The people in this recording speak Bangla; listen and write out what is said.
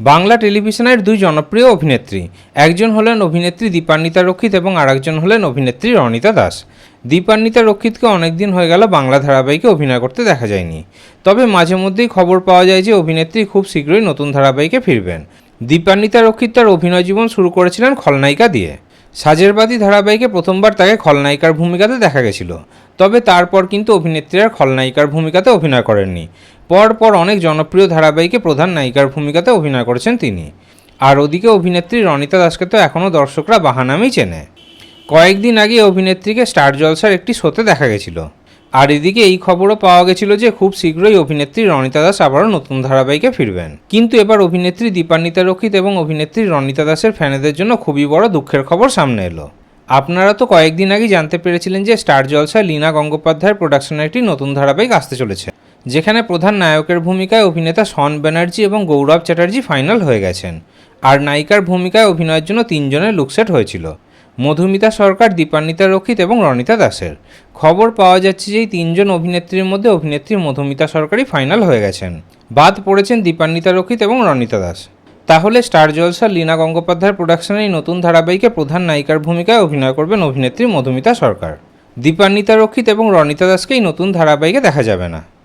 বাংলা টেলিভিশনের দুই জনপ্রিয় অভিনেত্রী। একজন হলেন অভিনেত্রী দীপান্বিতা রক্ষিত এবং আরেকজন হলেন অভিনেত্রী রনিতা দাস। দীপান্বিতা রক্ষিতকে অনেকদিন হয়ে গেল বাংলা ধারাবাহিকে অভিনয় করতে দেখা যায়নি। তবে মাঝে মধ্যেই খবর পাওয়া যায় যে অভিনেত্রী খুব শীঘ্রই নতুন ধারাবাহিকে ফিরবেন। দীপান্বিতা রক্ষিত তার অভিনয় জীবন শুরু করেছিলেন খলনায়িকা দিয়ে। সাজেরবাদী ধারাবাহিকে প্রথমবার তাকে খলনায়িকার ভূমিকাতে দেখা গেছিল। তবে তারপর কিন্তু অভিনেত্রী আর খলনায়িকার ভূমিকাতে অভিনয় করেননি। পরপর অনেক জনপ্রিয় ধারাবাহিকে প্রধান নায়িকার ভূমিকাতে অভিনয় করেছেন তিনি। আর ওদিকে অভিনেত্রী রনিতা দাসকে তো এখনও দর্শকরা বাহা নামেই চেনে। কয়েকদিন আগে অভিনেত্রীকে স্টার জলসার একটি শোতে দেখা গেছিল। আর এদিকে এই খবরও পাওয়া গেছিল যে খুব শীঘ্রই অভিনেত্রী রনিতা দাস আবারও নতুন ধারাবাহিকে ফিরবেন। কিন্তু এবার অভিনেত্রী দীপান্বিতা রক্ষিত এবং অভিনেত্রী রনিতা দাসের ফ্যানেদের জন্য খুবই বড় দুঃখের খবর সামনে এলো। আপনারা তো কয়েকদিন আগেই জানতে পেরেছিলেন যে স্টার জলসায় লীনা গঙ্গোপাধ্যায়ের প্রোডাকশনে একটি নতুন ধারাবাহিক আসতে চলেছে। যেখানে প্রধান নায়কের ভূমিকায় অভিনেতা শন ব্যানার্জি এবং গৌরব চ্যাটার্জি ফাইনাল হয়ে গেছেন। আর নায়িকার ভূমিকায় অভিনয়ের জন্য তিনজনের লুকসেট হয়েছিল। মধুমিতা সরকার, দীপান্বিতা রক্ষিত এবং রনিতা দাসের। খবর পাওয়া যাচ্ছে যে এই তিনজন অভিনেত্রীর মধ্যে অভিনেত্রী মধুমিতা সরকারই ফাইনাল হয়ে গেছেন। বাদ পড়েছেন দীপান্বিতা রক্ষিত এবং রনিতা দাস। তাহলে স্টার জলসার লীনা গঙ্গোপাধ্যায়ের প্রোডাকশনে এই নতুন ধারাবাহিকে প্রধান নায়িকার ভূমিকায় অভিনয় করবেন অভিনেত্রী মধুমিতা সরকার। দীপান্বিতা রক্ষিত এবং রনিতা দাসকে এই নতুন ধারাবাহিকে দেখা যাবে না।